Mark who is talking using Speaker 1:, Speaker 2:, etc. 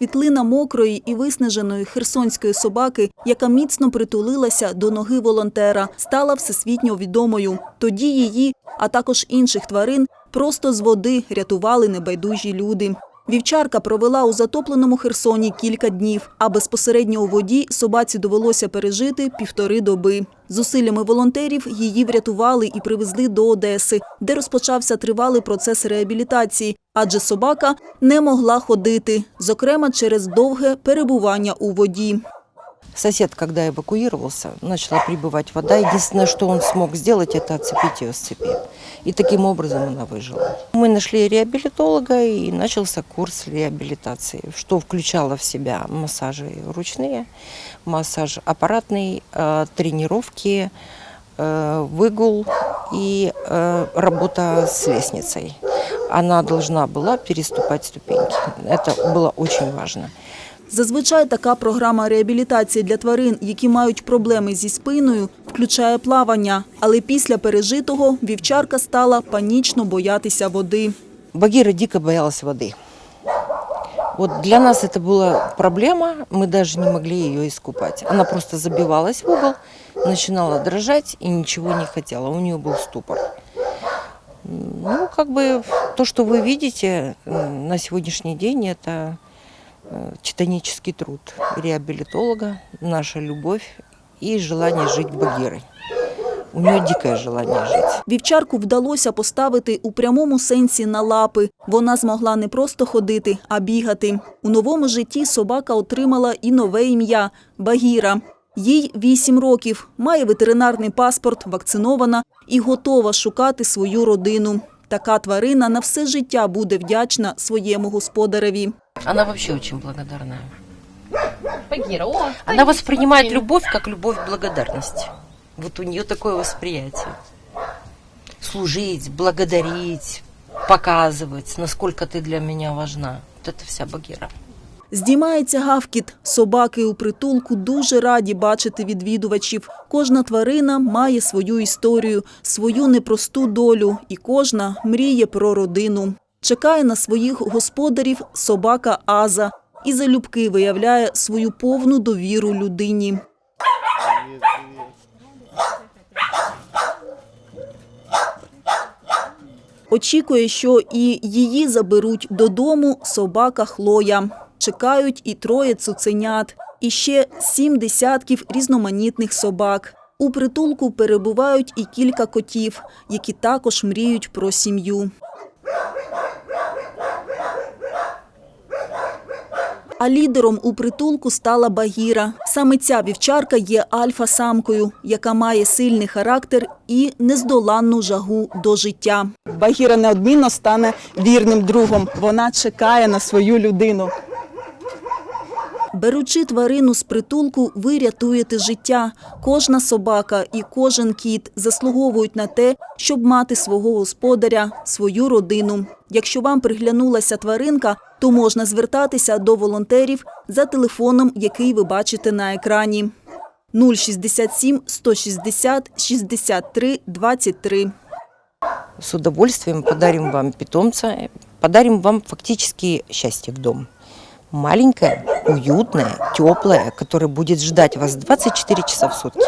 Speaker 1: Світлина мокрої і виснаженої херсонської собаки, яка міцно притулилася до ноги волонтера, стала всесвітньо відомою. Тоді її, а також інших тварин, просто з води рятували небайдужі люди. Вівчарка провела у затопленому Херсоні кілька днів, а безпосередньо у воді собаці довелося пережити півтори доби. Зусиллями волонтерів її врятували і привезли до Одеси, де розпочався тривалий процес реабілітації, адже собака не могла ходити, зокрема через довге перебування у воді.
Speaker 2: Сосед, когда эвакуировался, начала прибывать вода. Единственное, что он смог сделать, это отцепить ее с цепи. И таким образом она выжила. Мы нашли реабилитолога, и начался курс реабилитации, что включало в себя массажи ручные, массаж аппаратный, э, тренировки, э, выгул и э, работа с лестницей. Она должна была переступать ступеньки. Это было очень важно.
Speaker 1: Зазвичай така програма реабілітації для тварин, які мають проблеми зі спиною, включає плавання. Але після пережитого вівчарка стала панічно боятися води.
Speaker 2: Багира дико боялась воды. Вот для нас это была проблема, мы даже не могли ее искупать. Она просто забивалась в угол, начинала дрожать и ничего не хотела. У нее был ступор. Ну, как бы то, что вы видите м, на сегодняшний день, это э, титанический труд реабилитолога, наша любовь и желание жить Багирой. У нее дикое желание жить.
Speaker 1: Вівчарку вдалося поставити у прямому сенсі на лапи. Вона змогла не просто ходити, а бігати. У новому житті собака отримала і нове ім'я – Багіра. Їй 8 років, має ветеринарний паспорт, вакцинована і готова шукати свою родину. Така тварина на все життя буде вдячна своєму господареві.
Speaker 2: Она вообще очень благодарная.
Speaker 3: Багира, о,
Speaker 2: Она
Speaker 3: Таисия,
Speaker 2: воспринимает
Speaker 3: смотри.
Speaker 2: любовь как любовь благодарности. Вот у нее такое восприятие. Служить, благодарить, показывать, насколько ты для меня важна. Вот это вся Багира.
Speaker 1: Здіймається гавкіт. Собаки у притулку дуже раді бачити відвідувачів. Кожна тварина має свою історію, свою непросту долю, і кожна мріє про родину. Чекає на своїх господарів собака Аза і залюбки виявляє свою повну довіру людині. Очікує, що і її заберуть додому собака Хлоя. Чекають і троє цуценят, і ще сім десятків різноманітних собак. У притулку перебувають і кілька котів, які також мріють про сім'ю. А лідером у притулку стала Багіра. Саме ця вівчарка є альфа-самкою, яка має сильний характер і нездоланну жагу до життя.
Speaker 4: Багіра неодмінно стане вірним другом. Вона чекає на свою людину.
Speaker 1: Беручи тварину з притулку, ви рятуєте життя. Кожна собака і кожен кіт заслуговують на те, щоб мати свого господаря, свою родину. Якщо вам приглянулася тваринка, то можна звертатися до волонтерів за телефоном, який ви бачите на екрані. 067 160 63 23.
Speaker 2: С удовольствием подарим вам питомца, подарим вам фактически счастье в дом. Маленькое, уютное, теплое, которое будет ждать вас 24 часа в сутки.